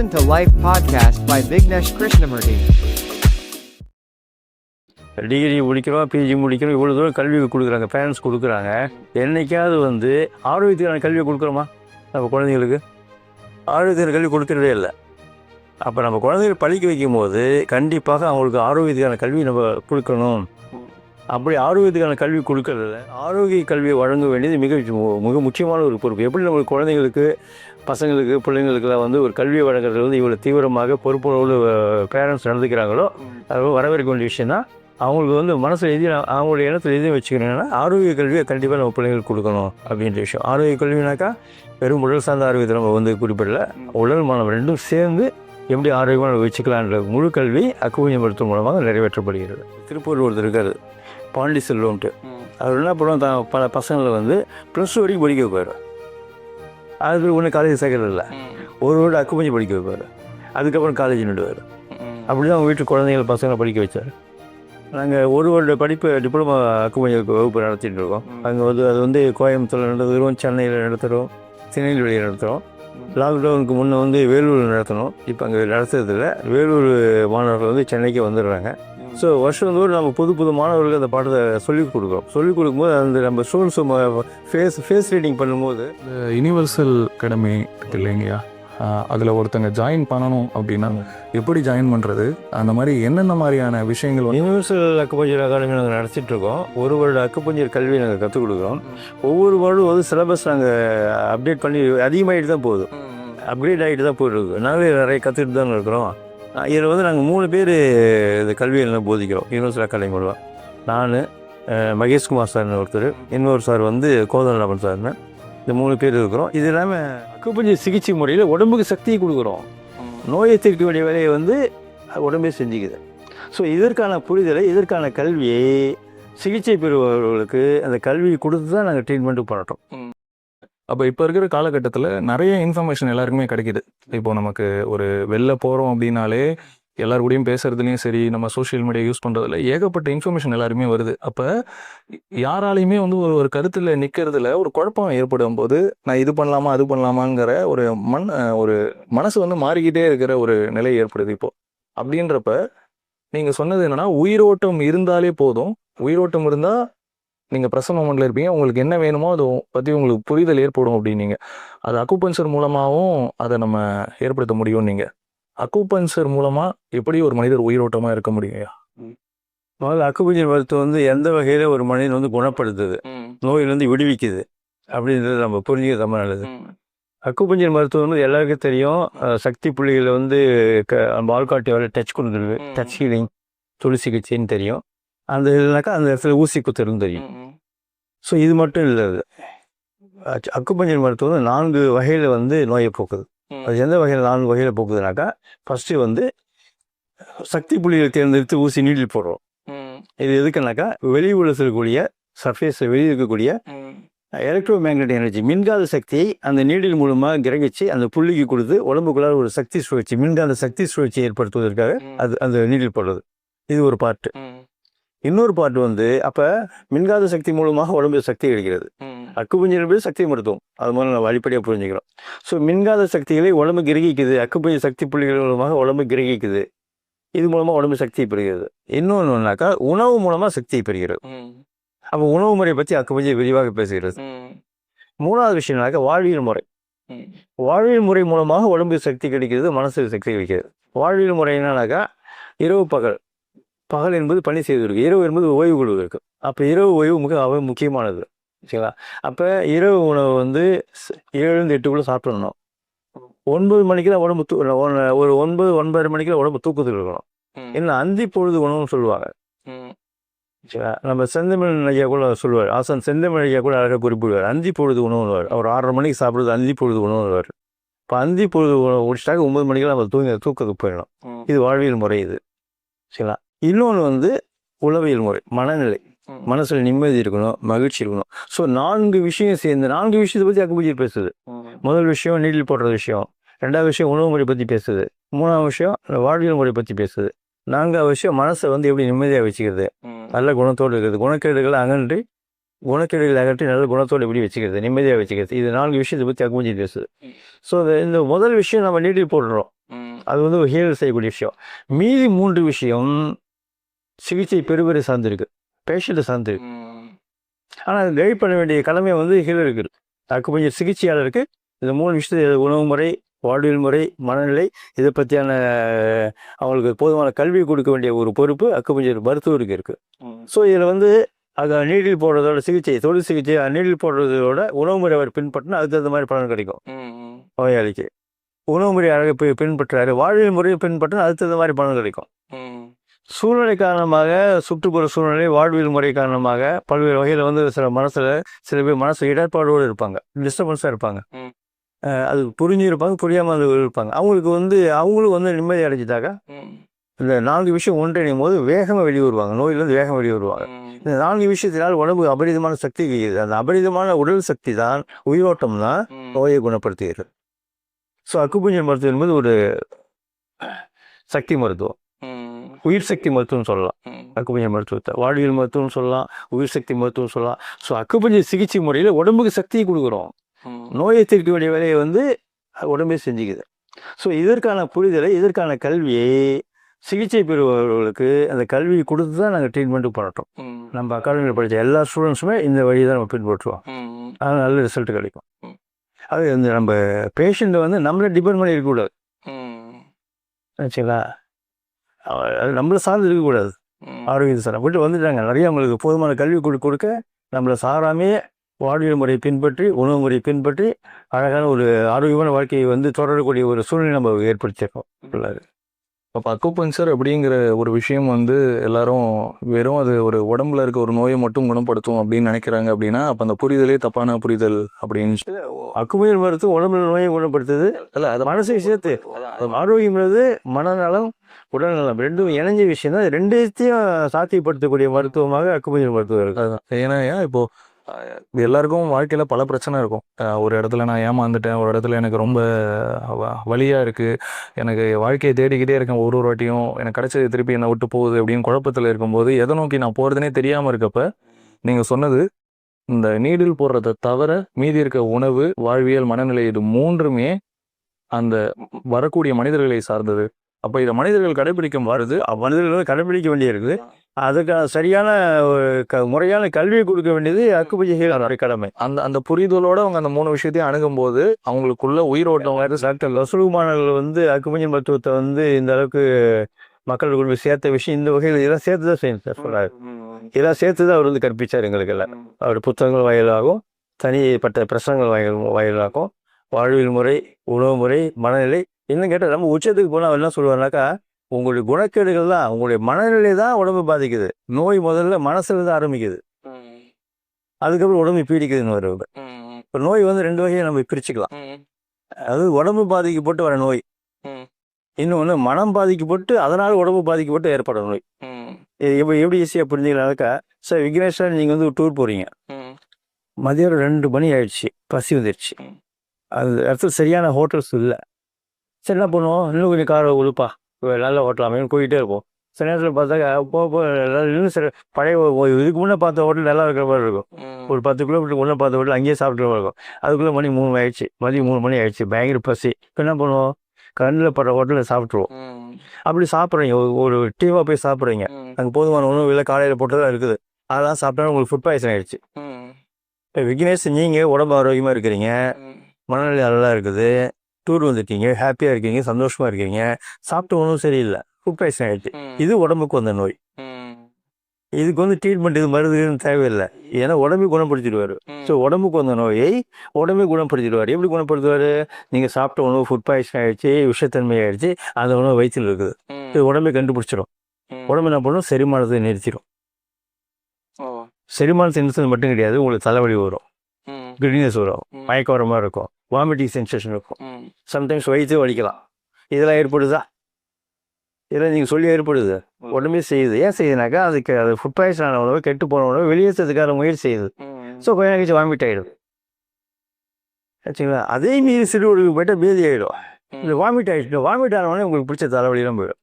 Listen to Life podcast by Vignesh Krishnamurti. Degree முடிக்கிறோம் PG முடிக்கிறோம் இவ்வளோ தூரம் கல்வி கொடுக்குறாங்க பேரண்ட்ஸ் கொடுக்குறாங்க. என்னைக்காவது வந்து ஆரோக்கியத்துக்கான கல்வியை கொடுக்குறோமா? நம்ம குழந்தைங்களுக்கு ஆரோக்கியத்துக்கான கல்வி கொடுக்கறதே இல்லை. அப்போ நம்ம குழந்தைகள் படிக்க வைக்கும் போது கண்டிப்பாக அவங்களுக்கு ஆரோக்கியத்துக்கான கல்வி நம்ம கொடுக்கணும். அப்படி ஆரோக்கியத்துக்கான கல்வி கொடுக்கறதில்ல ஆரோக்கிய கல்வியை வழங்க வேண்டியது மிக மிக முக்கியமான ஒரு பொறுப்பு. எப்படி நம்ம குழந்தைங்களுக்கு பசங்களுக்கு பிள்ளைங்களுக்கெல்லாம் வந்து ஒரு கல்வியை வழங்குறது வந்து இவ்வளோ தீவிரமாக பொறுப்புணர்வு பேரண்ட்ஸ் நடந்துக்கிறாங்களோ அது வரவேற்க வேண்டிய விஷயம் தான் அவங்களுக்கு வந்து மனசில் எது அவங்களுடைய எண்ணத்தில் எதையும் வச்சுக்கிறேன்னா ஆரோக்கிய கல்வியை கண்டிப்பாக நம்ம பிள்ளைங்களுக்கு கொடுக்கணும் அப்படின்ற விஷயம். ஆரோக்கிய கல்வினாக்கா வெறும் உடல் சார்ந்த ஆரோக்கியத்தை நம்ம வந்து குறிப்பிடல. உடல் மனம் ரெண்டும் சேர்ந்து எப்படி ஆரோக்கியமாக நம்ம வச்சுக்கலான்ற முழு கல்வி அக்குவிய மருத்துவம் மூலமாக நிறைவேற்றப்படுகிறது. திருப்பூர் ஒருத்தர் இருக்காரு பாண்டி செல்வம்ட்டு அவர் என்ன பண்ணுவோம் தான் பல பசங்களை வந்து ப்ளஸ் டூ வரைக்கும் படிக்க வைப்பார். அது ஒன்றும் காலேஜ் சேர்க்கறது இல்லை. ஒரு வருடம் அக்குப்பஞ்சு படிக்க வைப்பார். அதுக்கப்புறம் காலேஜ் நின்றுவார் அப்படி தான் அவங்க வீட்டு குழந்தைகள் பசங்களை படிக்க வச்சார். நாங்கள் ஒரு வருட படிப்பு டிப்ளமா அக்குப்பஞ்சு வகுப்பு நடத்திட்டு இருக்கோம். அங்கே வந்து அது வந்து கோயம்புத்தூர் நடத்துகிறோம் சென்னையில் நடத்துகிறோம் திருநெல்வேலியில் நடத்துகிறோம் லாக்டவுனுக்கு முன்னே வந்து வேலூர் நடத்தணும் இப்போ அங்கே நடத்துறதில்ல. வேலூர் மாணவர்கள் வந்து சென்னைக்கு வந்துடுறாங்க. ஸோ வருஷம் தோறும் நம்ம புது புது மாணவர்களுக்கு அந்த பாடத்தை சொல்லிக் கொடுக்குறோம். சொல்லிக் கொடுக்கும்போது அந்த நம்ம ஸ்டூடெண்ட்ஸ் ஃபேஸ் ஃபேஸ் ரீடிங் பண்ணும்போது யுனிவர்சல் அகாடமி இருக்கு இல்லைங்கய்யா? அதில் ஒருத்தங்க ஜாயின் பண்ணணும் அப்படின்னா எப்படி ஜாயின் பண்ணுறது அந்த மாதிரி என்னென்ன மாதிரியான விஷயங்கள் யூனிவர்சல் அக்குபஞ்சர் அகாடமி நாங்கள் நடத்திட்டு இருக்கோம். ஒரு வருட அக்குபஞ்சர் கல்வி நாங்கள் கற்றுக் கொடுக்குறோம். ஒவ்வொரு வருடம் வந்து சிலபஸ் நாங்கள் அப்டேட் பண்ணி அதிகமாகிட்டு தான் போகுது. அப்கிரேட் ஆகிட்டு தான் போயிட்டுருக்கு நாங்களே நிறைய கற்றுட்டு தான் இருக்கிறோம். இதில் வந்து நாங்கள் மூணு பேர் இந்த கல்வியில் போதிக்கிறோம். யூனிவர்சிட்டி அகாடமி மூலம். நான் மகேஷ்குமார் சார்னு ஒருத்தர் இன்னொரு சார் வந்து கோதண்டராமன் சார்னு இந்த மூணு பேர் இருக்கிறோம். இது இல்லாமல் அக்குப்பஞ்ச சிகிச்சை முறையில் உடம்புக்கு சக்தியை கொடுக்குறோம். நோயை தீர்க்க வேண்டிய வேலையை வந்து உடம்பே செஞ்சுக்குது. ஸோ இதற்கான புரிதலை இதற்கான கல்வியை சிகிச்சை பெறுபவர்களுக்கு அந்த கல்வியை கொடுத்து தான் நாங்கள் ட்ரீட்மெண்ட்டு பண்ணுறோம் அப்போ இப்போ இருக்கிற காலகட்டத்தில் நிறைய இன்ஃபர்மேஷன் எல்லாருக்குமே கிடைக்குது. இப்போ நமக்கு ஒரு வெளில போகிறோம் அப்படின்னாலே எல்லார் கூடயும் பேசுறதுலையும் சரி நம்ம சோஷியல் மீடியா யூஸ் பண்ணுறதுல ஏகப்பட்ட இன்ஃபர்மேஷன் எல்லாருமே வருது. அப்போ யாராலையுமே வந்து ஒரு ஒரு கருத்தில் நிற்கிறதுல ஒரு குழப்பம் ஏற்படும் போது நான் இது பண்ணலாமா அது பண்ணலாமாங்கிற ஒரு மண் ஒரு மனசு வந்து மாறிக்கிட்டே இருக்கிற ஒரு நிலை ஏற்படுது இப்போ. அப்படின்றப்ப நீங்கள் சொன்னது என்னன்னா உயிரோட்டம் இருந்தாலே போதும். உயிரோட்டம் இருந்தால் நீங்கள் ப்ரெசன்ட் மொமெண்ட்டில் இருப்பீங்க. உங்களுக்கு என்ன வேணுமோ அதை பற்றி உங்களுக்கு புரிதல் ஏற்படும் அப்படின்னீங்க. அது அக்குபஞ்சர் மூலமாகவும் அதை நம்ம ஏற்படுத்த முடியும் நீங்கள் அக்குபஞ்சர் மூலமாக எப்படி ஒரு மனிதர் உயிரோட்டமாக இருக்க முடியும் முதல்ல அக்குபஞ்சர் மருத்துவம் வந்து எந்த வகையில் ஒரு மனிதன் வந்து குணப்படுத்துது? நோயிலிருந்து விடுவிக்குது. அப்படின்றது நம்ம புரிஞ்சுக்க ரொம்ப நல்லது. அக்குபஞ்சர் மருத்துவம் வந்து எல்லாருக்கும் தெரியும். சக்தி புள்ளிகளை வந்து க ஆள்காட்டி வரை டச் கொடுக்குறது டச் ஹீலிங் துளி சிகிச்சைன்னு தெரியும். அந்த இல்லைனாக்கா அந்த இடத்துல ஊசி குத்துறதுன்னு தெரியும். ஸோ இது மட்டும் இல்லை அக்குபஞ்சர் மருத்துவம் வந்து நான்கு வகையில் வந்து நோயை போக்குது. அது எந்த வகையில் நான்கு வகையில் போக்குதுனாக்கா ஃபஸ்ட்டு வந்து சக்தி புள்ளிகளை தேர்ந்தெடுத்து ஊசி நீடில் போடுறோம். இது எதுக்குனாக்கா வெளி இருக்கக்கூடிய சர்ஃபேஸில் வெளியே இருக்கக்கூடிய எலக்ட்ரோ மேக்னெட்டிக் எனர்ஜி மின்காந்த சக்தியை அந்த நீடில் மூலமாக கிரகிச்சு அந்த புள்ளிக்கு கொடுத்து உடம்புக்குள்ளார ஒரு சக்தி சுழற்சி மின்காந்த சக்தி சுழற்சியை ஏற்படுத்துவதற்காக அது அந்த நீடில் போடுறது. இது ஒரு பார்ட்டு இன்னொரு பார்ட் வந்து அப்போ மின்காந்த சக்தி மூலமாக உடம்பு சக்தி கிடைக்கிறது அக்குபஞ்சர் என்பது சக்தி மருத்துவம் அது மூலம் நம்ம அடிப்படையாக புரிஞ்சுக்கிறோம். ஸோ மின்காந்த சக்திகளை உடம்பு கிரகிக்குது. அக்குபஞ்சர் சக்தி புள்ளிகள் மூலமாக உடம்பு கிரகிக்குது. இது மூலமாக உடம்பு சக்தி பெறுகிறது. இன்னொன்றுனாக்கா உணவு மூலமாக சக்தியை பெறுகிறது. அப்போ உணவு முறை பற்றி அக்குபஞ்சர் விரிவாக பேசுகிறது. மூணாவது விஷயம்னாக்க வாழ்வியல் முறை. வாழ்வியல் முறை மூலமாக உடம்புக்கு சக்தி கிடைக்கிறது மனசுக்கு சக்தி கிடைக்கிறது. வாழ்வியல் முறை என்னன்னாக்கா இரவு பகல். பகல் என்பது பணி செய்வதற்கு இரவு என்பது ஓய்வு கொள்வதற்கு. அப்போ இரவு ஓய்வு மிக அவ முக்கியமானது. சரிங்களா? அப்போ இரவு உணவு வந்து ஏழுலேருந்து எட்டுக்குள்ளே சாப்பிடணும். ஒன்பது மணிக்கு தான் உடம்பு தூ ஒன்- ஒரு ஒன்பது ஒன்பதரை மணிக்கு தான் உடம்பு தூக்கத்தில் இருக்கணும். என்ன அந்தி பொழுது உணவுன்னு சொல்லுவாங்க. சரிங்களா? நம்ம செந்தமிழ் ஐயா கூட சொல்லுவார். ஆசன் செந்தமிழ் ஐயா கூட அழகாக குறிப்பிடுவார். அந்தி பொழுது உணவுவார் அவர் ஆறரை மணிக்கு சாப்பிடுறது அந்தி பொழுது உணவுவார் இப்போ அந்தி பொழுது உணவு முடிச்சிட்டாக்க ஒன்பது மணிக்கெல்லாம் நம்ம தூங்கி தூக்கத்துக்கு போயிடணும். இது வாழ்வியல் முறை இது. சரிங்களா? இன்னொன்று வந்து உளவியல் முறை மனநிலை. மனசில் நிம்மதி இருக்கணும் மகிழ்ச்சி இருக்கணும். ஸோ நான்கு விஷயம் சேர்ந்து நான்கு விஷயத்தை பற்றி அக்குபூஜர் பேசுது. முதல் விஷயம் நீடில் போடுற விஷயம். ரெண்டாவது விஷயம் உணவு முறை பற்றி பேசுது. மூணாவது விஷயம் வாழ்வியல் முறை பற்றி பேசுது. நான்காவது விஷயம் மனசை வந்து எப்படி நிம்மதியாக வச்சுக்கிறது? நல்ல குணத்தோடு இருக்கிறது. குணக்கேடுகளை அகன்றி குணக்கேடுகளை அகற்றி நல்ல குணத்தோடு எப்படி வச்சுக்கிறது? நிம்மதியாக வச்சுக்கிறது. இது நான்கு விஷயத்தை பற்றி அக்குமஞ்சி பேசுது. ஸோ இந்த முதல் விஷயம் நம்ம நீட்டில் போடுறோம். அது வந்து ஒரு ஹீரல் செய்யக்கூடிய விஷயம். மீதி மூன்று விஷயம் சிகிச்சை பெறுவரை சார்ந்திருக்கு. பேஷண்ட்டை சார்ந்திருக்கு ஆனால் அது கைட் பண்ண வேண்டிய கடமை வந்து ஹீலருக்கு இருக்கு அக்குப்பஞ்சர் சிகிச்சையாளருக்கு இந்த மூணு விஷயத்தை உணவு முறை வாழ்வியல் முறை மனநிலை இதை பற்றியான அவங்களுக்கு போதுமான கல்வி கொடுக்க வேண்டிய ஒரு பொறுப்பு அக்குப்பஞ்சர் மருத்துவருக்கு இருக்கு. ஸோ இதில் வந்து அது நீடில் போடுறதோட சிகிச்சை தொழில் சிகிச்சை நீடில் போடுறதோட உணவு முறை அவர் பின்பற்றினா அதுக்கு தகுந்த மாதிரி பலன் கிடைக்கும். நோயாளிக்கு. உணவு முறை அழகாக போய் பின்பற்றாரு வாழ்வியல் முறையை பின்பற்றினா அதுக்கு தகுந்த மாதிரி பலன் கிடைக்கும். சூழ்நிலை காரணமாக சுற்றுப்புற சூழ்நிலை வாழ்வியல் முறை காரணமாக பல்வேறு வகையில் வந்து சில மனசில் சில பேர் மனசு இடர்பாடோடு இருப்பாங்க. டிஸ்டர்பன்ஸாக இருப்பாங்க. அது புரிஞ்சு இருப்பாங்க புரியாமல் இருப்பாங்க. அவங்களுக்கு வந்து அவங்களும் வந்து நிம்மதி அடைஞ்சிட்டாக்க இந்த நான்கு விஷயம் ஒன்றிணையும் போது வேகமாக வெளியே வருவாங்க நோயிலிருந்து வேகம் வெளியே வருவாங்க இந்த நான்கு விஷயத்தினால் உடம்பு அபரிதமான சக்தி கிடைக்குது அந்த அபரிதமான உடல் சக்தி தான் உயிரோட்டம் தான் நோயை குணப்படுத்துகிறது ஸோ அக்குபஞ்சர் மருத்துவம் என்பது ஒரு சக்தி மருத்துவம். உயிர் சக்தி மருத்துவம் சொல்லலாம் அக்குபஞ்சர் மருத்துவத்தை. வாழ்வியல் மருத்துவம் சொல்லலாம் உயிர் சக்தி மருத்துவம் சொல்லலாம். ஸோ அக்குபஞ்சர் சிகிச்சை முறையில் உடம்புக்கு சக்தியை கொடுக்குறோம். நோயை தீர்க்க வேண்டிய வேலையை வந்து உடம்பே செஞ்சுக்குது. ஸோ இதற்கான புரிதலை இதற்கான கல்வியை சிகிச்சை பெறுபவர்களுக்கு அந்த கல்வியை கொடுத்து தான் நாங்கள் ட்ரீட்மெண்ட்டு பண்ணட்டோம் நம்ம அகாடமியில் படித்த எல்லா ஸ்டூடெண்ட்ஸுமே இந்த வழி தான் நம்ம பின்பற்றுவோம். அது நல்ல ரிசல்ட் கிடைக்கும். அது இந்த நம்ம பேஷண்ட்டை வந்து நம்மளை டிபெண்ட் பண்ணி இருக்கக்கூடாது ஆச்சுங்களா? அவ- அது நம்மளை சார்ந்து இருக்கக்கூடாது. ஆரோக்கியத்தை சார் விட்டு வந்துட்டாங்க. நிறைய அவங்களுக்கு போதுமான கல்வி கொடு கொடுக்க நம்மளை சாராமே வாழ்வியல் முறையை பின்பற்றி உணவு முறையை பின்பற்றி அழகான ஒரு ஆரோக்கியமான வாழ்க்கையை வந்து தொடரக்கூடிய ஒரு சூழ்நிலை நம்ம ஏற்படுத்தியிருக்கோம். பிள்ளைங்க இப்போ அக்குபஞ்சர் அப்படிங்கிற ஒரு விஷயம் வந்து எல்லாரும் வெறும் அது ஒரு உடம்புல இருக்க ஒரு நோயை மட்டும் குணப்படுத்தும் அப்படின்னு நினைக்கிறாங்க அப்படின்னா அப்போ அந்த புரிதலே தப்பான புரிதல் அப்படின்னு அக்குமையல் மருத்துவம் உடம்புல நோயை குணப்படுத்துது. இல்லை அது மனசை சேர்த்து ஆரோக்கியம்ன்றது மனநலம் உடல்நலம் ரெண்டும் இணைஞ்ச விஷயம் தான் ரெண்டுத்தையும் சாத்தியப்படுத்தக்கூடிய மருத்துவமாக அக்குமையல் மருத்துவம் இருக்கு அதுதான். ஏன்னா ஏன் இப்போ எல்லாருக்கும் வாழ்க்கையில பல பிரச்சனை இருக்கும். ஒரு இடத்துல நான் ஏமாந்துட்டேன் ஒரு இடத்துல எனக்கு ரொம்ப வ- வலியா இருக்கு. எனக்கு வாழ்க்கையை தேடிக்கிட்டே இருக்கேன் ஒரு ஒரு வாட்டியும். எனக்கு கிடைச்சது திருப்பி என்னை விட்டு போகுது அப்படின்னு குழப்பத்துல இருக்கும்போது எதை நோக்கி நான் போறதுனே தெரியாம இருக்கப்ப நீங்க சொன்னது இந்த நீடில் போடுறதை தவிர மீதி இருக்க உணவு வாழ்வியல் மனநிலை இது மூன்றுமே அந்த வரக்கூடிய மனிதர்களை சார்ந்தது. அப்போ இதை மனிதர்கள் கடைபிடிக்கும் வருது. மனிதர்கள் கடைபிடிக்க வேண்டியிருக்குது. அதுக்கான சரியான ஒரு க முறையான கல்வியை கொடுக்க வேண்டியது அக்குபஞ்ச கடமை. அந்த அந்த புரிதலோட அவங்க அந்த மூணு விஷயத்தையும் அணுகும்போது அவங்களுக்குள்ள உயிரோட்டம் வேறு டாக்டர் லசுலுமானர்கள் வந்து அக்குபஞ்ச மருத்துவத்தை வந்து இந்த அளவுக்கு மக்கள் கொண்டு போய் சேர்த்த விஷயம். இந்த வகையில் இதெல்லாம் சேர்த்து தான் செய்யணும் சார் சொல்றாரு. இதெல்லாம் சேர்த்து தான் அவர் வந்து கற்பிச்சார் எங்களுக்கு எல்லாம். அவர் புத்தகங்கள் வாயிலாகவும் தனிப்பட்ட பிரசங்கள் வாயில் வாயிலாகவும் வாழ்வியல் முறை உணவு முறை மனநிலை இன்னும் கேட்டால் நம்ம உச்சத்துக்கு போனால் என்ன சொல்லுவாருனாக்கா உங்களுடைய குணக்கேடுகள் தான் உங்களுடைய மனநிலை தான் உடம்பு பாதிக்குது. நோய் முதல்ல மனசுல தான் ஆரம்பிக்குது அதுக்கப்புறம் உடம்பு பீடிக்குதுன்னு வருவாங்க இப்போ நோய் வந்து ரெண்டு வகையை நம்ம பிரிச்சுக்கலாம். அது உடம்பு பாதிக்கப்பட்டு வர நோய். இன்னொன்று மனம் பாதிக்கப்பட்டு அதனால உடம்பு பாதிக்கப்பட்டு ஏற்படுற நோய். இது எப்படி ஈஸியாக புரிஞ்சுக்கலாம்னாக்கா சார் விக்னேஷ் சார் நீங்கள் வந்து டூர் போகிறீங்க மதியம் ரெண்டு மணி ஆயிடுச்சு. பசி வந்துடுச்சு. அது இடத்துல சரியான ஹோட்டல்ஸ் இல்லை. சரி என்ன பண்ணுவோம் இன்னும் கொஞ்சம் காரை உழுப்பா. நல்ல ஹோட்டல் அமையும் போயிட்டே இருப்போம். சில நேரத்தில் பார்த்தாக்கா போ போ எல்லாரும் இன்னும் சில பழைய இதுக்கு முன்னே பார்த்த ஹோட்டல் நல்லா இருக்கிற மாதிரி இருக்கும். ஒரு பத்து கிலோமீட்டர் முன்னே பார்த்த ஹோட்டல் அங்கேயே சாப்பிட்ற மாதிரி இருக்கும். அதுக்குள்ளே மணி மூணு ஆயிடுச்சு. மதியம் மூணு மணி ஆயிடுச்சு. பயங்கர பசி. இப்போ என்ன பண்ணுவோம்? கண்ணில் படுற ஹோட்டலில் சாப்பிட்ருவோம் அப்படி சாப்பிட்றீங்க. ஒரு டீமாக போய் சாப்பிட்றீங்க. அங்கே போதுமான உணவு இல்லை காலையில் போட்டதாக இருக்குது. அதெல்லாம் சாப்பிட்டா உங்களுக்கு ஃபுட் பாய்சன் ஆயிடுச்சு. இப்போ விக்னேஷ் நீங்கள் உடம்பு ஆரோக்கியமாக இருக்கிறீங்க. மனநிலை நல்லா இருக்குது. டூர் வந்துட்டீங்க ஹாப்பியாக இருக்கீங்க சந்தோஷமாக இருக்கீங்க சாப்பிட்ட உணவு சரியில்லை ஃபுட் பாய்சன் ஆயிடுச்சு. இது உடம்புக்கு வந்த நோய். இதுக்கு வந்து ட்ரீட்மெண்ட் இது மருந்துன்னு தேவையில்லை. ஏன்னா உடம்பே குணப்படுத்திடுவார். ஸோ உடம்புக்கு வந்த நோயை உடம்பே குணப்படுத்திடுவார். எப்படி குணப்படுத்துவார்? நீங்கள் சாப்பிட்ட உணவு ஃபுட் பாய்சன் ஆயிடுச்சு விஷத்தன்மை ஆயிடுச்சு அந்த உணவு வயிற்றில் இருக்குது. இது உடம்பே கண்டுபிடிச்சிடும் உடம்பு என்ன பண்ணும்? செரிமானத்தை நிறுத்திடும் செரிமானத்தை நிறுத்தது மட்டும் கிடையாது உங்களுக்கு தலைவலி வரும். கிட்னினஸ் வரும். மயக்கம் வர மாதிரி இருக்கும். வாமிட்டிங் சென்சேஷன் இருக்கும். சம்டைம்ஸ் வயிற்று வலிக்கலாம். இதெல்லாம் ஏற்படுதா? இதெல்லாம் நீங்கள் சொல்லி ஏற்படுது. உடம்பே செய்யுது. ஏன் செய்யுதுனாக்கா அதுக்கு அது ஃபுட் பாய்சன் ஆன உணவு கெட்டு போன உணவு வெளியேற்றதுக்கான முயற்சி செய்யுது. ஸோ கொஞ்ச நேரம் கழிச்சு வாமிட் ஆகிடும் ஆச்சுங்களா? அதே மீறி சிறுவர்களுக்கு போயிட்டா பேதி ஆகிடும் இந்த வாமிட் ஆகிடுச்சு வாமிட் ஆனவொடனே உங்களுக்கு பிடிச்ச தலைவலியெல்லாம் போயிடும்.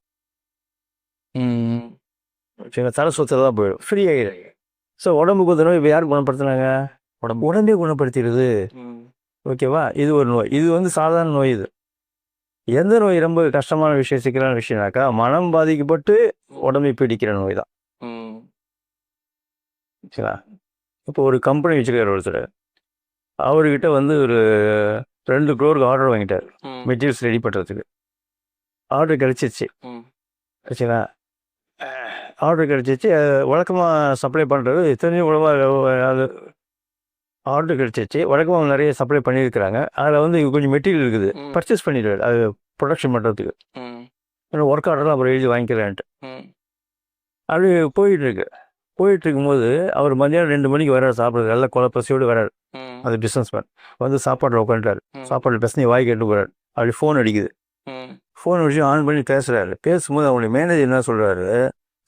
சரிங்களா தலை சுத்தலாம் போயிடும். ஃப்ரீ ஆகிடும் ஸோ உடம்புக்கு வந்து இப்போ யார் குணப்படுத்துனாங்க? உடம்பு. உடம்பே குணப்படுத்திடுது. ஓகேவா? இது ஒரு நோய். இது வந்து சாதாரண நோய் இது. எந்த நோய் ரொம்ப கஷ்டமான விஷயம் சிக்கலான விஷயம்னாக்கா மனம் பாதிக்கப்பட்டு உடம்பை பிடிக்கிற நோய் தான். சரிங்களா? இப்போ ஒரு கம்பெனி வச்சுருக்காரு ஒருத்தர். அவர்கிட்ட வந்து ஒரு ரெண்டு க்ரோருக்கு ஆர்டர் வாங்கிட்டார். மெட்டீரியல்ஸ் ரெடி பண்ணுறதுக்கு ஆர்டர் கிடச்சிச்சு. ம். சரிங்களா? ஆர்டர் கிடச்சிச்சு. வழக்கமாக சப்ளை பண்ணுறது இத்தனை உணவாக அது ஆர்டர் கிடச்சிச்சு. வழக்கமாக நிறைய சப்ளை பண்ணியிருக்கிறாங்க. அதில் வந்து கொஞ்சம் மெட்டீரியல் இருக்குது. பர்ச்சேஸ் பண்ணிடுவார். அது ப்ரொடக்ஷன் பண்ணுறதுக்கு ஒர்க் ஆர்டர்லாம் அப்புறம் எழுதி வாங்கிக்கிறேன்ட்டு. அது போயிட்டு இருக்கு போயிட்டு இருக்கும்போது அவர் மதியானம் ரெண்டு மணிக்கு வர்றாரு சாப்பிட்றது நல்ல கொலை பசியோடு வர்றாரு. அது பிஸ்னஸ் மேன் வந்து சாப்பாட்டில் உட்காந்துட்டாரு சாப்பாடு பிரச்சனை வாய் கேட்டு போகிறார் அப்படி ஃபோன் அடிக்குது. ஃபோன் அடிச்சு ஆன் பண்ணி பேசுகிறாரு பேசும்போது அவங்களுடைய மேனேஜர் என்ன சொல்கிறாரு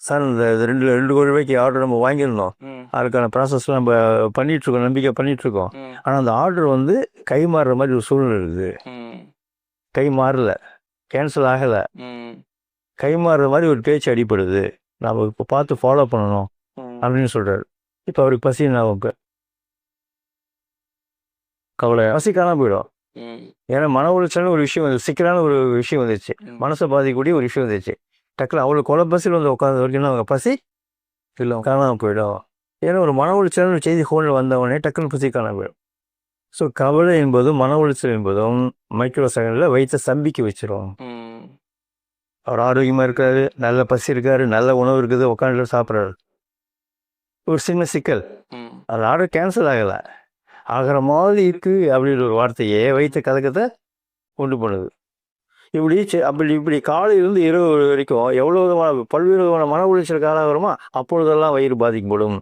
சார் இந்த ரெண்டு ரெண்டு கோடி ரூபாய்க்கு ஆர்டர் நம்ம வாங்கியிருந்தோம். அதுக்கான ப்ராசஸ்லாம் நம்ம பண்ணிகிட்ருக்கோம் நம்பிக்கை பண்ணிகிட்ருக்கோம் ஆனால் அந்த ஆர்டர் வந்து கை மாறுற மாதிரி ஒரு சூழ்நிலை இருக்குது. கை மாறல கேன்சல் ஆகலை. கை மாறுற மாதிரி ஒரு பேச்சு அடிப்படுது நாம் இப்போ பார்த்து ஃபாலோ பண்ணணும் அப்படின்னு சொல்கிறாரு இப்போ அவருக்கு பசி இப்போ கவலை பசி காணாம போயிடும். ஏன்னா மன உளைச்சல்னு ஒரு விஷயம் வந்து சிக்கலான ஒரு விஷயம் வந்துச்சு. மனசை பாதிக்கக்கூடிய ஒரு விஷயம் வந்துச்சு. டக்குனு அவ்வளோ கொலை பசியில் வந்து உட்காந்த வரைக்கும் அவங்க பசி இல்லை காணாமல் போயிடும். ஏன்னா ஒரு மன உளைச்சல்னு ஒரு செய்தி ஃபோனில் வந்தவொடனே டக்குனு பசி காணாம போயிடும். ஸோ கவலை என்பதும் மன உளைச்சல் என்பதும் மைக்ரோ செகண்டில் வயிற்ற சம்பிக்க வச்சிரும் அவர் ஆரோக்கியமாக இருக்காரு நல்ல பசி இருக்காரு நல்ல உணவு இருக்குது உட்காந்து சாப்பிட்றாரு. ஒரு சின்ன சிக்கல். அது ஆர்டர் கேன்சல் ஆகலை. ஆகிற மாதிரி இருக்குது அப்படின்ற ஒரு வார்த்தையே வைத்த கதக்கத்தை கொண்டு போனது இப்படி அப்படி இப்படி காலையிலிருந்து இரவு வரைக்கும் எவ்வளோ விதமான பல்வேறு விதமான மன உளைச்சலுக்கு ஆளாகிறோமோ அப்பொழுதெல்லாம் வயிறு பாதிக்கப்படும்.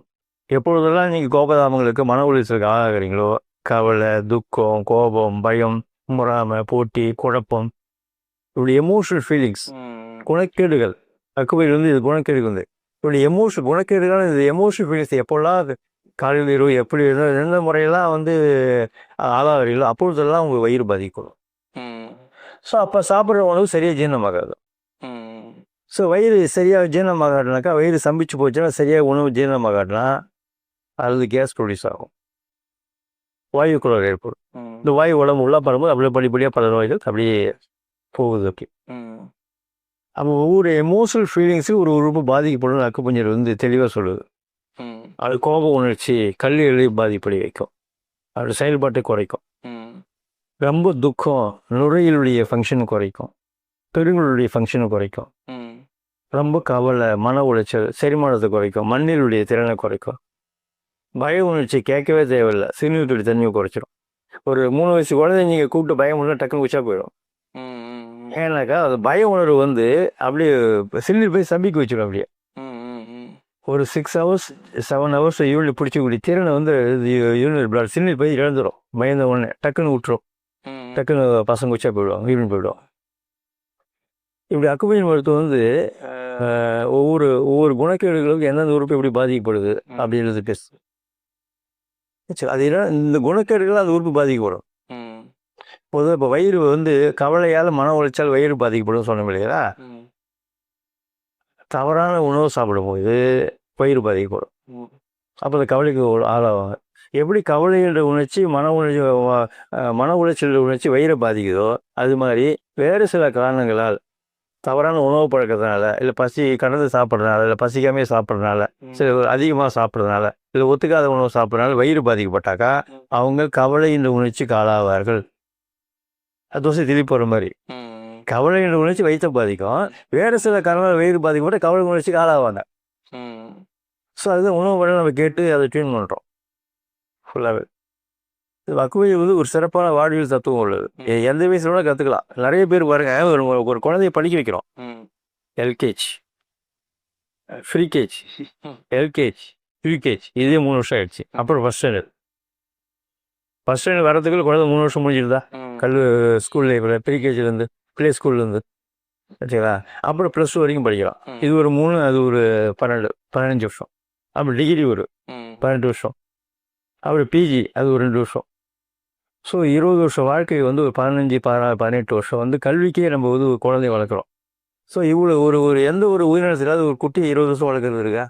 எப்பொழுதெல்லாம் நீங்கள் கோபதாமங்களுக்கு மன உளைச்சலுக்கு ஆளாகிறீங்களோ கவலை துக்கம் கோபம் பயம் முறாமை போட்டி குழப்பம் இப்படி எமோஷனல் ஃபீலிங்ஸ் குணக்கேடுகள் அக்குவையில் வந்து இது குணக்கேடுகள் வந்து இப்படி எமோஷன் குணக்கேடுகள் இந்த எமோஷனல் ஃபீலிங்ஸ் எப்போல்லாம் அது காலையில் இரவு எப்படி இருந்தால் எந்த முறையெல்லாம் வந்து ஆளாகிறீங்களோ அப்பொழுதெல்லாம் உங்கள் வயிறு பாதிக்கும் ஸோ அப்போ சாப்பிட்ற உணவு சரியாக ஜீரணமாகாது. ஸோ வயிறு சரியாக ஜீரணமாகாதுனாக்கா வயிறு சம்பிச்சு போச்சுன்னா சரியாக உணவு ஜீரணமாகாதுனா அது கேஸ் ப்ரொடியூஸ் ஆகும். வாயு குளர் ஏற்படும் இந்த வாயு உடம்பு உள்ள படும்போது அப்படியே படிப்படியாக பல நோய்கள் அப்படியே போகுது அப்படி. அப்போ ஒவ்வொரு எமோஷனல் ஃபீலிங்ஸும் ஒரு உறுப்பு பாதிக்கப்படும் அக்குப்பஞ்சர் வந்து தெளிவாக சொல்லுது. அது கோப உணர்ச்சி கல்லீரலை பாதிப்படை வைக்கும். அது செயல்பாட்டை குறைக்கும். ரொம்ப துக்கம் நுரையீரலுடைய ஃபங்க்ஷனை குறைக்கும். பெருங்களுடைய ஃபங்க்ஷனை குறைக்கும். ரொம்ப கவலை மன உளைச்சல் செரிமானத்தை குறைக்கும் மண்ணீருடைய திறனை குறைக்கும். பய உணர்ச்சி கேட்கவே தேவையில்லை. சிறுநீருடைய தன்மையை குறைச்சிடும் ஒரு மூணு வயசு குழந்தை நீங்கள் கூப்பிட்டு பயம் உணர்வு டக்குன்னு குச்சா போயிடும். ஏன்னாக்கா அது பய உணர்வு வந்து அப்படியே சிறுநீர் போய் சம்பிக்க வச்சிடும் அப்படியே. ஒரு six hours seven hours unit பிடிச்சக்கூடிய திறனை வந்து யூனிட் பிளட் சிறுநீர் போய் இழந்துரும். பயந்த உடனே டக்குன்னு விட்டுரும் டக்குன்னு பசங்க உச்சா போயிடுவாங்க யூரின் போயிடுவாங்க. இப்படி அக்குபையின் மருத்துவம் வந்து ஒவ்வொரு ஒவ்வொரு குணக்கேடுகளுக்கும் எந்தெந்த உறுப்பு எப்படி பாதிக்கப்படுது அப்படின்றது பேசு சரி அது என்ன இந்த குணக்கேடுகள் அந்த உறுப்பு பாதிக்கப்படும். பொதுவாக இப்போ வயிறு வந்து கவலையால் மன உளைச்சல் வயிறு பாதிக்கப்படும் சொன்னோம் இல்லையா? தவறான உணவு சாப்பிடும்போது வயிறு பாதிக்கப்படும். அப்போ அந்த கவலைக்கு ஆளாவாங்க. எப்படி கவலைன்ற உணர்ச்சி மன உணர்ச்சி மன உளைச்சல் உணர்ச்சி வயிறை பாதிக்குதோ அது மாதிரி வேறு சில காரணங்களால் தவறான உணவு பழக்கத்தினால இல்லை பசி கடந்து சாப்பிட்றதுனால இல்லை பசிக்காமே சாப்பிட்றதுனால சில அதிகமாக சாப்பிட்றதுனால இல்லை ஒத்துக்காத உணவு சாப்பிட்றதுனால வயிறு பாதிக்கப்பட்டாக்கா அவங்க கவலை என்ற உணர்ச்சிக்கு ஆளாவார்கள் அது தோசை திருப்பி போகிற மாதிரி. கவலை என்ற உணர்ச்சி வயிற்றை பாதிக்கும். வேறு சில காரணங்கள் வயிறு பாதிக்கப்பட்ட கவலை உணர்ச்சிக்கு ஆளாவாங்க ஸோ அதுதான் உணவு நம்ம கேட்டு அதை ட்யூன் பண்ணுறோம் ஃபுல்லாகவே இது வக்குவை வந்து ஒரு சிறப்பான வாழ்வியல் தத்துவம் உள்ளது. எந்த வயசுல வேணா கற்றுக்கலாம் நிறைய பேர் பாருங்க ஒரு ஒரு குழந்தைய படிக்க வைக்கிறோம். எல்கேஜ். ஃப்ரீகேஜ். எல்கேஜ். யூகேஜ் இதே மூணு வருஷம் ஆயிடுச்சு. அப்புறம் ஃபஸ்ட் ஸ்டாண்டர்ட் ஃபஸ்ட் ஸ்டாண்டர்ட் வரதுக்குள்ள குழந்தை மூணு வருஷம் முடிஞ்சிருதா? கல் ஸ்கூல்ல ப்ரீகேஜிலேருந்து ப்ளே ஸ்கூல்லேருந்து சரிங்களா? அப்புறம் ப்ளஸ் டூ வரைக்கும் படிக்கலாம். இது ஒரு மூணு அது ஒரு பன்னெண்டு பதினஞ்சு வருஷம். அப்புறம் டிகிரி ஒரு பன்னெண்டு வருஷம். அப்புறம் பிஜி அது ஒரு ரெண்டு வருஷம். ஸோ இருபது வருஷம் வாழ்க்கை வந்து ஒரு பதினஞ்சு பதினாறு பதினெட்டு வருஷம் வந்து கல்விக்கே நம்ம வந்து ஒரு குழந்தைய வளர்க்குறோம். ஸோ இவ்வளோ ஒரு ஒரு எந்த ஒரு உயிரினத்திலாவது ஒரு குட்டியை இருபது வருஷம் வளர்க்குறது இருக்கா?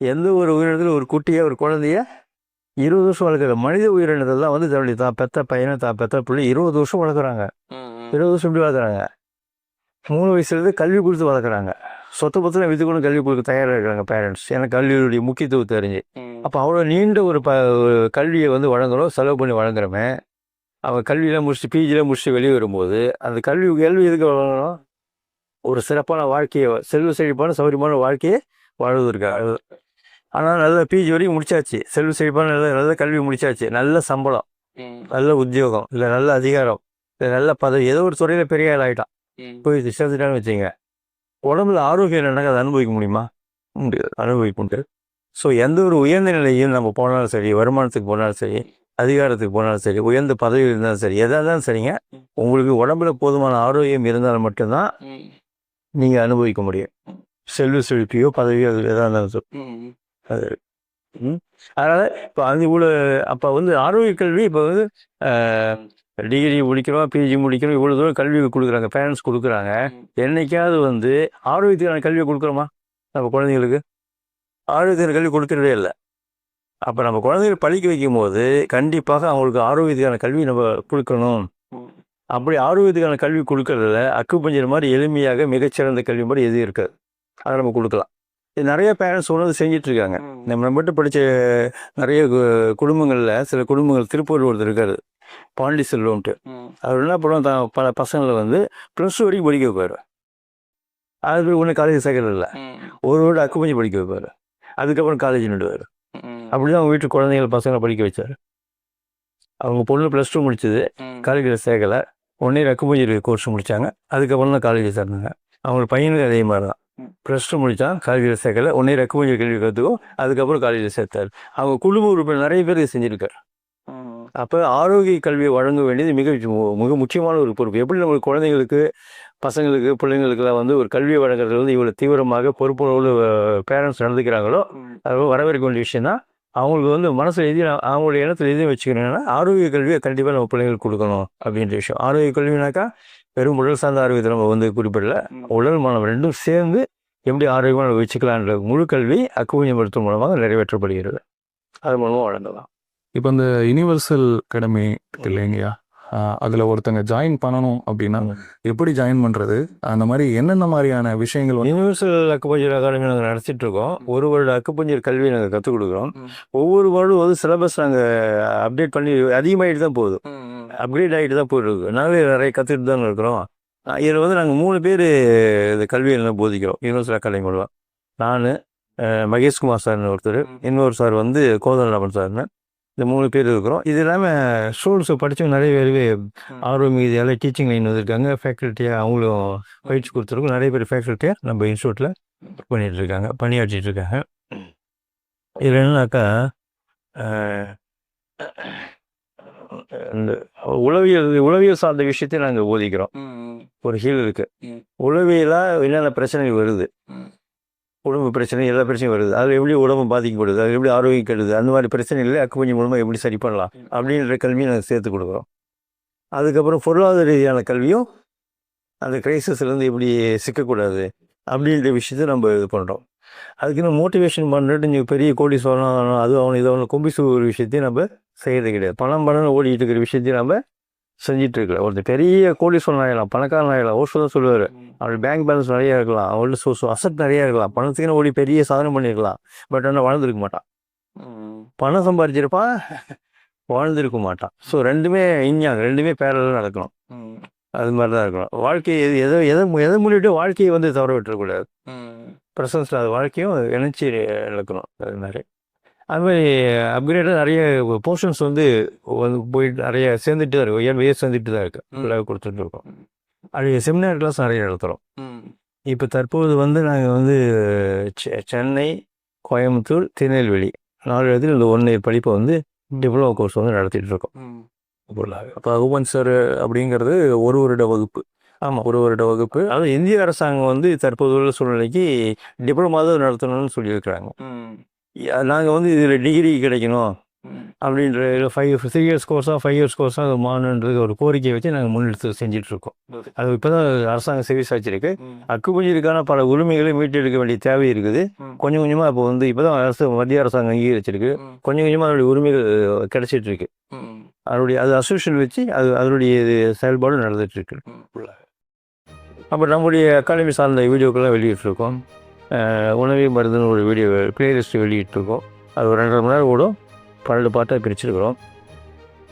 எந்த ஒரு உயிரினத்தில் ஒரு குட்டியை ஒரு குழந்தைய இருபது வருஷம் வளர்க்குற மனித உயிரினத்தில் தான் வந்து தன்னுடைய தான் பெத்த பையனை தான் பெத்த பிள்ளை இருபது வருஷம் வளர்க்குறாங்க. இருபது வருஷம் இப்படி வளர்க்குறாங்க. மூணு வயசுலேருந்து கல்வி கொடுத்து வளர்க்குறாங்க. சொத்து பத்திரம் வித்துக்கொண்டு கல்வி கொடுக்க தயாராக இருக்கிறாங்க பேரண்ட்ஸ் எனக்கு கல்வியுடைய முக்கியத்துவம் தெரிஞ்சு. அப்போ அவ்வளோ நீண்ட ஒரு ப கல்வியை வந்து வழங்குறோம் செலவு பண்ணி வழங்குறோமே. அவன் கல்வியெல்லாம் முடிச்சுட்டு பிஜிலாம் முடிச்சுட்டு வெளியே வரும்போது அந்த கல்வி கல்வி எதுக்கு வழங்கணும்? ஒரு சிறப்பான வாழ்க்கையை செல்வ செழிப்பான சௌகரியமான வாழ்க்கையை வாழ்வதற்காக ஆனால் நல்ல பிஜி வரைக்கும் முடிச்சாச்சு. செல்வ செழிப்பான நல்ல நல்ல கல்வி முடிச்சாச்சு. நல்ல சம்பளம் நல்ல உத்தியோகம் இல்லை நல்ல அதிகாரம் இல்லை நல்ல பதவி ஏதோ ஒரு துறையில் பெரிய ஆள் ஆகிட்டான் போய் சேர்த்துட்டான்னு வச்சுங்க உடம்புல ஆரோக்கியம் என்னங்க? அதை அனுபவிக்க முடியுமா? முடியாது. அனுபவிக்க முடியாது. ஸோ எந்த ஒரு உயர்ந்த நிலையும் நம்ம போனாலும் சரி வருமானத்துக்கு போனாலும் சரி அதிகாரத்துக்கு போனாலும் சரி உயர்ந்த பதவியில் இருந்தாலும் சரி எதாக இருந்தாலும் சரிங்க உங்களுக்கு உடம்புல போதுமான ஆரோக்கியம் இருந்தால் மட்டும்தான் நீங்கள் அனுபவிக்க முடியும். செல்வ செழிப்பையோ பதவியோ அது எதாக இருந்தாலும். அது ம். அதனால் இப்போ அது இவ்வளோ அப்போ வந்து ஆரோக்கிய கல்வி இப்போ வந்து டிகிரி முடிக்கிறோம் பிஜி முடிக்கிறோம் இவ்வளோ தூரம் கல்வி கொடுக்குறாங்க பேரண்ட்ஸ் கொடுக்குறாங்க. என்னைக்காவது வந்து ஆரோக்கியத்துக்கான கல்வியை கொடுக்குறோமா நம்ம குழந்தைங்களுக்கு ஆரோக்கியத்துக்கான கல்வி கொடுக்கறதே இல்லை. அப்போ நம்ம குழந்தைகள் படிக்க வைக்கும் போது கண்டிப்பாக அவங்களுக்கு ஆரோக்கியத்துக்கான கல்வி நம்ம கொடுக்கணும். அப்படி ஆரோக்கியத்துக்கான கல்வி கொடுக்கறதுல அக்குப்பஞ்சர் மாதிரி எளிமையாக மிகச்சிறந்த கல்வி மாதிரி எதுவும் இருக்காது. அதை நம்ம கொடுக்கலாம். இது நிறைய பேரண்ட்ஸ் உணர்ந்து செஞ்சுட்டு இருக்காங்க. நம்ம நம்மகிட்ட படித்த நிறைய குடும்பங்கள்ல சில குடும்பங்கள் திருப்பூர் ஒருத்தர் இருக்காரு. பாண்டி செல்வம்ட்டு. அவர் என்ன பண்ணுவோம் தான் பல பசங்களை வந்து ப்ளஸ் டூ வரைக்கும் படிக்க வைப்பார். அது ஒன்றும் காலேஜ் சேர்க்கறது இல்லை. ஒரு வருடம் அக்குப்பஞ்சு படிக்க வைப்பார். அதுக்கப்புறம் காலேஜ் நின்றுவார் அப்படி தான் அவங்க வீட்டு குழந்தைகள் பசங்களை படிக்க வச்சார். அவங்க பொண்ணு ப்ளஸ் டூ முடிச்சது. காலேஜில் சேர்க்கலை. உடனே அக்குப்பஞ்சு கோர்ஸ் முடித்தாங்க அதுக்கப்புறம் தான் காலேஜ் சேர்ந்தாங்க. அவங்க பையனுக்கு அதே மாதிரி தான் ப்ளஸ் டூ முடித்தான் காலேஜில் சேர்க்கல. உடனே அக்குப்பஞ்சு கல்வி கற்றுக்கும் அதுக்கப்புறம் காலேஜில் சேர்த்தார். அவங்க குடும்ப உறுப்பினர் நிறைய பேர் செஞ்சுருக்காரு. அப்போ ஆரோக்கிய கல்வியை வழங்க வேண்டியது மிக மிக முக்கியமான ஒரு பொறுப்பு. எப்படி நம்ம குழந்தைங்களுக்கு பசங்களுக்கு பிள்ளைங்களுக்கெல்லாம் வந்து ஒரு கல்வியை வழங்குறது வந்து இவ்வளோ தீவிரமாக பொறுப்புணர்வு பேரண்ட்ஸ் நடந்துக்கிறாங்களோ அது வரவேற்க வேண்டிய விஷயம் தான். அவங்களுக்கு வந்து மனசில் எதையும் அவங்களுடைய எண்ணத்தில் எதையும் வச்சுக்கணும்னா ஆரோக்கிய கல்வியை கண்டிப்பாக நம்ம பிள்ளைங்களுக்கு கொடுக்கணும் அப்படின்ற விஷயம். ஆரோக்கிய கல்வினாக்கா வெறும் உடல் சார்ந்த ஆரோக்கியத்தை நம்ம வந்து குறிப்பிடல. உடல் மனம் ரெண்டும் சேர்ந்து எப்படி ஆரோக்கியமாக வச்சுக்கலான்ற முழு கல்வி அக்குவிய மருத்துவம் மூலமாக நிறைவேற்றப்படுகிறது. அது மூலமாக வழங்கலாம் இப்போ இந்த யுனிவர்சல் அகாடமி இல்லைங்கய்யா அதுல ஒருத்தங்க ஜாயின் பண்ணணும் அப்படின்னா எப்படி ஜாயின் பண்றது? அந்த மாதிரி என்னென்ன மாதிரியான விஷயங்கள் யூனிவர்சல் அக்குபஞ்சர் அகாடமி நாங்கள் நடத்திட்டு இருக்கோம். ஒரு வருட அக்குபஞ்சர் கல்வி நாங்கள் கற்றுக் கொடுக்குறோம். ஒவ்வொரு வருடம் வந்து சிலபஸ் நாங்கள் அப்டேட் பண்ணி அதிகமாகிட்டு தான் போகுது. அப்கிரேட் ஆகிட்டு தான் போயிருக்கு நாங்களே நிறைய கற்றுட்டு தான் இருக்கிறோம். இதில் வந்து நாங்கள் மூணு பேர் இந்த கல்வியில் போதிக்கிறோம். யூனிவர்சல் அகாடமி மூலம். நான் மகேஷ்குமார் சார்னு ஒருத்தர். இன்னொரு சார் வந்து கோதண்டராமன் சார்னு. இந்த மூணு பேர் இருக்கிறோம். இது இல்லாமல் ஸ்டூடெண்ட்ஸ் படித்தவங்க நிறைய பேர் ஆர்வம் எல்லாம் டீச்சிங் லைன் வந்திருக்காங்க. ஃபேக்கல்ட்டியாக அவங்களும் பயிற்சி கொடுத்துருக்கோம். நிறைய பேர் ஃபேக்கல்ட்டியாக நம்ம இன்ஸ்டியூட்டில் ஒர்க் பண்ணிட்டு இருக்காங்க. பணியாற்றிட்டு இருக்காங்க. இதில் என்னன்னாக்கா இந்த உளவியல் உளவியல் சார்ந்த விஷயத்தை நாங்கள் போதிக்கிறோம். ஒரு ஹீல் இருக்கு. ம். உளவியலாக என்னென்ன பிரச்சனைகள் வருது. உடம்பு பிரச்சனை எல்லா பிரச்சனையும் வருது. அதில் எப்படி உடம்பு பாதிக்கப்படுது? அது எப்படி ஆரோக்கியம் கெடுது? அந்த மாதிரி பிரச்சனைகளை கொஞ்சம் மூலமாக எப்படி சரி பண்ணலாம்? அப்படின்ற கல்வியை நாங்கள் சேர்த்து கொடுக்குறோம். அதுக்கப்புறம் பொருளாதார ரீதியான கல்வியும் அந்த கிரைசஸ்லேருந்து எப்படி சிக்கக்கூடாது அப்படின்ற விஷயத்தை நம்ம இது பண்ணுறோம் அதுக்குன்னு மோட்டிவேஷன் பண்ணிட்டு நீங்கள் பெரிய கோடி சொல்லணும் அது அவன் இது அவனை கொம்பி ஒரு விஷயத்தையும் நம்ம செய்கிறது கிடையாது. பணம் பணம் ஓடிட்டு இருக்கிற விஷயத்தையும் நம்ம செஞ்சுட்டு இருக்கல ஒருத்தர் பெரிய கோடீஸ்வரன் ஆகலாம் பணக்காரன் ஆகலாம் ஓசோ தான் சொல்லுவார். அவள் பேங்க் பேலன்ஸ் நிறைய இருக்கலாம் அவள்கிட்ட சோ ஸோ அசட் நிறைய இருக்கலாம். பணத்துக்குன்னு ஓடி பெரிய சாதனை பண்ணியிருக்கலாம் பட் ஆனால் வாழ்ந்துருக்க மாட்டான். பணம் சம்பாதிச்சிருப்பான் வாழ்ந்திருக்க மாட்டான். ஸோ ரெண்டுமே இஞ்ஞாங்க ரெண்டுமே பேரலாக நடக்கணும். அது மாதிரி தான் இருக்கணும். வாழ்க்கை எது எதை எதை எதை முன்னிட்டு வாழ்க்கையை வந்து தவற விட்டுறக்கூடாது. ப்ரெசன்ஸில் அது வாழ்க்கையும் இணைச்சி நடக்கணும். அது மாதிரி. அது மாதிரி அப்கிரேடாக நிறைய போர்ஷன்ஸ் வந்து வந்து போயிட்டு நிறைய சேர்ந்துட்டு தான் இருக்கும் ஏன் சேர்ந்துட்டு தான் இருக்கு. ம். ஃபுல்லாக கொடுத்துட்டு இருக்கோம். அது செமினார் கிளாஸ் நிறைய நடத்துகிறோம் இப்போ தற்போது வந்து நாங்கள் வந்து சென்னை கோயம்புத்தூர் திருநெல்வேலி நாலு இடத்துல இந்த ஒன் இயர் படிப்பை வந்து டிப்ளமோ கோர்ஸ் வந்து நடத்திட்டு இருக்கோம். அப்போ அகுவன் சார் அப்படிங்கிறது ஒரு வருட வகுப்பு. ஆமாம் ஒரு வருட வகுப்பு. அதாவது இந்திய அரசாங்கம் வந்து தற்போது உள்ள சூழ்நிலைக்கு டிப்ளமா தான் நடத்தணும்னு சொல்லியிருக்கிறாங்க. நாங்கள் வந்து இதில் டிகிரி கிடைக்கணும் அப்படின்ற ஃபைவ் த்ரீ இயர்ஸ் கோர்ஸாக ஃபைவ் இயர்ஸ் கோர்ஸாக அது மாறணுன்றது ஒரு கோரிக்கையை வச்சு நாங்கள் முன்னெடுத்து செஞ்சுட்டு இருக்கோம் அது இப்போ தான் அரசாங்கம் செவி சாய்ச்சிருக்கு அக்குப்பஞ்சிற்கான பல உரிமைகளை மீட்டெடுக்க வேண்டிய தேவை இருக்குது. கொஞ்சம் கொஞ்சமாக இப்போ வந்து இப்போ தான் அரசு மத்திய அரசாங்கம் அங்கீகரிச்சிருக்கு. கொஞ்சம் கொஞ்சமாக அதோடைய உரிமைகள் கிடைச்சிட்டு இருக்கு அதனுடைய அது அசோசியேஷன் வச்சு அது அதனுடைய செயல்பாடு நடந்துட்டு இருக்கு அப்போ நம்முடைய அகாடமி சார்ந்த வீடியோக்கெல்லாம் வெளியிட்டிருக்கோம் அஹ் உணவே மருந்துன்னு ஒரு வீடியோ பிளேலிஸ்ட் வெளியிட்டிருக்கோம். அது ஒரு ரெண்டரை மணி நேரம் ஓடும். பன்னெண்டு பாட்டாக பிரிச்சிருக்கிறோம்.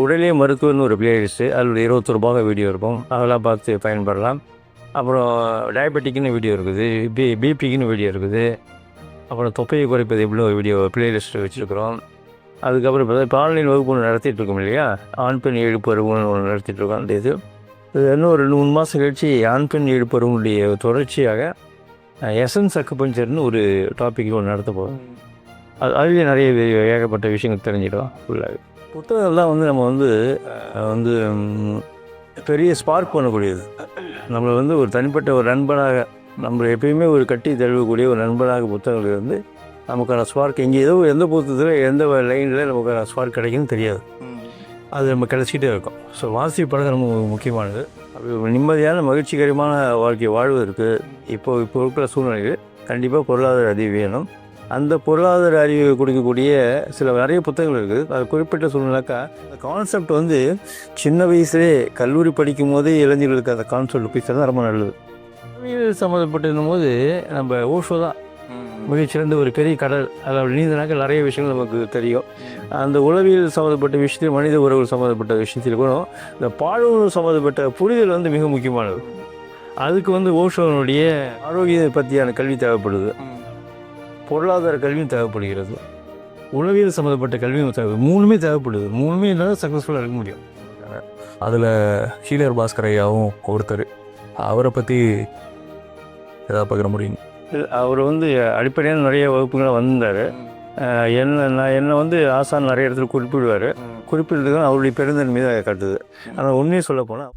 உடலே மருத்துவம்னு ஒரு பிளேலிஸ்ட்டு அதில் ஒரு இருபத்தொரு பாக வீடியோ இருக்கும். அதெல்லாம் பார்த்து பயன்படலாம். அப்புறம் டயபெட்டிக்குன்னு வீடியோ இருக்குது. பி பிபிக்குன்னு வீடியோ இருக்குது. அப்புறம் தொப்பையை குறைப்பது எவ்வளோ வீடியோ பிளேலிஸ்ட் வச்சுருக்கிறோம். அதுக்கப்புறம் இப்போ இப்போ ஆன்லைன் வகுப்பு ஒன்று நடத்திட்டு இருக்கோம் இல்லையா? ஆண் பெண் எழுப்பருவம்னு ஒன்று நடத்திட்டு இருக்கோம். அந்த இது. இது இன்னும் ஒரு ரெண்டு மூணு மாதம் கழிச்சு ஆண் பெண் எழுப்பருவனுடைய தொடர்ச்சியாக எசன்ஸ் அக்குபஞ்சர்னு ஒரு டாபிக் ஒன்று நடத்த போகிறோம் அது அதுலேயே நிறைய ஏகப்பட்ட விஷயங்கள் தெரிஞ்சிடும் ஃபுல்லாக புத்தகங்கள்லாம் வந்து நம்ம வந்து வந்து பெரிய ஸ்பார்க் பண்ணக்கூடியது. நம்மளை வந்து ஒரு தனிப்பட்ட ஒரு நண்பனாக நம்ம எப்பயுமே ஒரு கட்டி தழுவக்கூடிய ஒரு நண்பனாக புத்தகங்கள் இருந்து நமக்கான ஸ்பார்க் எங்கே ஏதோ எந்த புத்தகத்தில் எந்த லைனில் நமக்கான ஸ்பார்க் கிடைக்குன்னு தெரியாது. அது நம்ம கிடச்சிக்கிட்டே இருக்கும். ஸோ வாசிப்பு பழக்கம் ரொம்ப முக்கியமானது. அப்படி ஒரு நிம்மதியான மகிழ்ச்சிகரமான வாழ்க்கை வாழ்வதற்கு இப்போ இப்போ இருக்கிற சூழ்நிலையில் கண்டிப்பாக பொருளாதார அறிவு வேணும். அந்த பொருளாதார அறிவு கொடுக்கக்கூடிய சில நிறைய புத்தகங்கள் இருக்குது அது குறிப்பிட்ட சூழ்நிலைக்கா அந்த கான்செப்ட் வந்து சின்ன வயசுலேயே கல்லூரி படிக்கும் போதே இளைஞர்களுக்கு அந்த கான்செப்ட் போய் சேர்ந்தா ரொம்ப நல்லது. அறிவியல் சம்மந்தப்பட்டிருக்கும் போது நம்ம ஓஷோ தான் மிகச்சிறந்த ஒரு பெரிய கடல் அதில் நீந்தினாக்க நிறைய விஷயங்கள் நமக்கு தெரியும். அந்த உளவியல் சம்மந்தப்பட்ட விஷயத்தில் மனித உறவுகள் சம்மந்தப்பட்ட விஷயத்தில் கூட இந்த பாலுணர்வு சம்மந்தப்பட்ட புரிதல் வந்து மிக முக்கியமானது. அதுக்கு வந்து ஓஷோனுடைய ஆரோக்கியத்தை பற்றியான கல்வி தேவைப்படுது. பொருளாதார கல்வியும் தேவைப்படுகிறது. உளவியல் சம்மந்தப்பட்ட கல்வியும் தேவை மூணுமே தேவைப்படுது. மூணுமே இருந்தால் சக்ஸஸ்ஃபுல்லாக இருக்க முடியும். அதில் ஹீலர் பாஸ்கரையாவும் ஒருத்தர். அவரை பற்றி ஏதாவது பகிர முடியும்? அவர் வந்து அடிப்படையான நிறைய வகுப்புகளை வந்திருந்தார். என்ன நான் என்னை வந்து ஆசான் நிறைய இடத்துல குறிப்பிடுவார். குறிப்பிடுறதுக்கு அவருடைய பெருந்தன்மை தான் காட்டுது ஆனால் உண்மையை சொல்ல போனால்